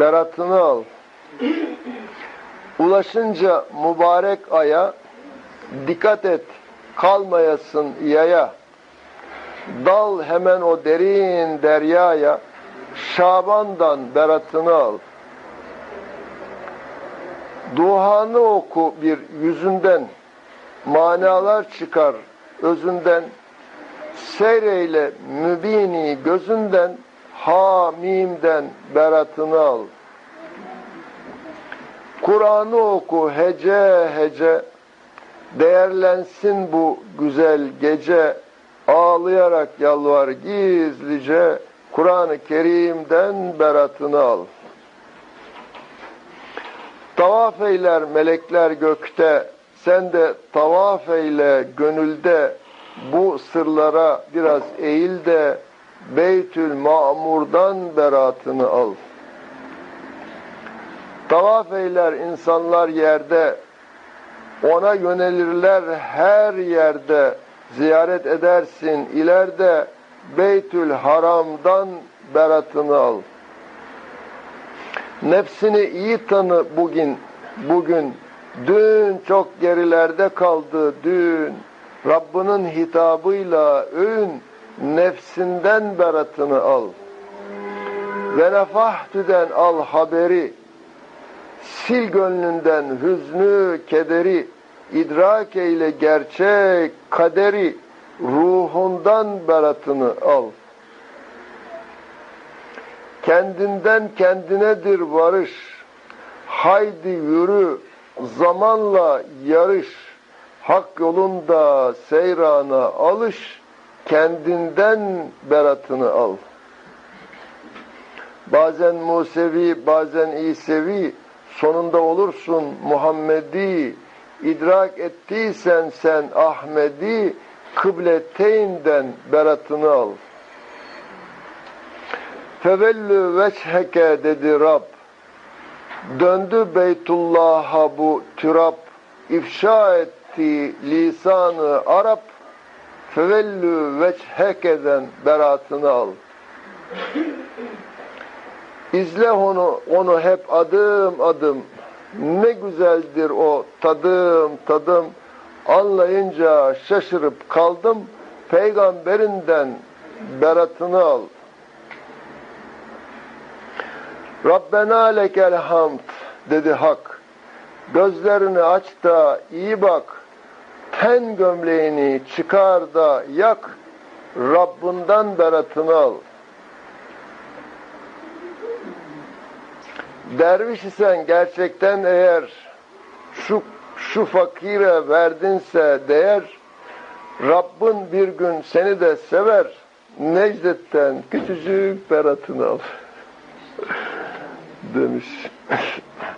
beratını al. Ulaşınca mübarek aya dikkat et kalmayasın yaya. Dal hemen o derin deryaya Şaban'dan beratını al. Duhanı oku bir yüzünden manalar çıkar özünden seyreyle mübini gözünden ha mimden beratını al. Kur'an'ı oku hece hece. Değerlensin bu güzel gece. Ağlayarak yalvar gizlice. Kur'an-ı Kerim'den beratını al. Tavaf eyler melekler gökte, sen de tavaf eyle gönülde, bu sırlara biraz eğil de Beytül Ma'mur'dan beratını al. Tavaf eyler insanlar yerde, ona yönelirler her yerde, ziyaret edersin ileride, Beytül Haram'dan beratını al. Nefsini iyi tanı bugün, bugün. Dün çok gerilerde kaldı dün. Rabbinin hitabıyla övün, nefsinden beratını al. Ve nefahtüden al haberi, sil gönlünden hüznü, kederi, idrak eyle gerçek kaderi, ruhundan beratını al. Kendinden kendinedir varış, haydi yürü, zamanla yarış, hak yolunda seyrana alış, kendinden beratını al. Bazen Musevi, bazen İsevi, sonunda olursun Muhammedi, idrak ettiysen sen Ahmedi, kıbleteyinden beratını al. Fevellü veçheke dedi Rab. Döndü Beytullah'a bu türap, ifşa etti lisanı Arap, fevellü veçhekeden beratını al. İzle onu, onu hep adım adım. Ne güzeldir o tadım tadım. Anlayınca şaşırıp kaldım. Peygamberinden beratını al. Rabbena lekel hamd dedi hak. Gözlerini aç da iyi bak. Ten gömleğini çıkar da yak. Rabbinden beratını al. Derviş isen gerçekten eğer şu, şu fakire verdinse değer, Rabbin bir gün seni de sever, Necdet'ten küçücük beratını al demiş.